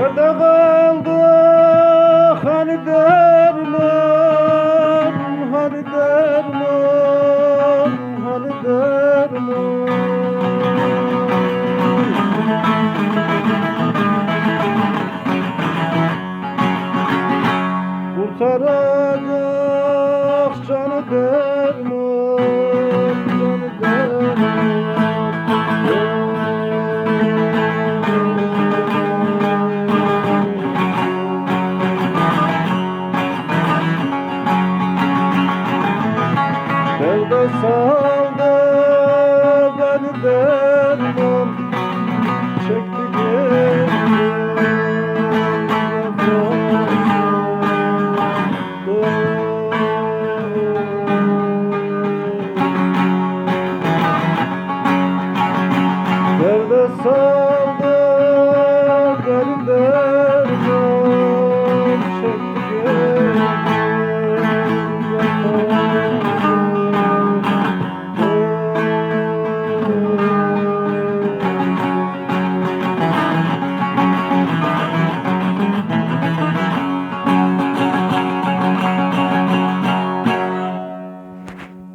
Nerede kaldı hani de yok canı derman canı derman Sevda saldı beni de. soul.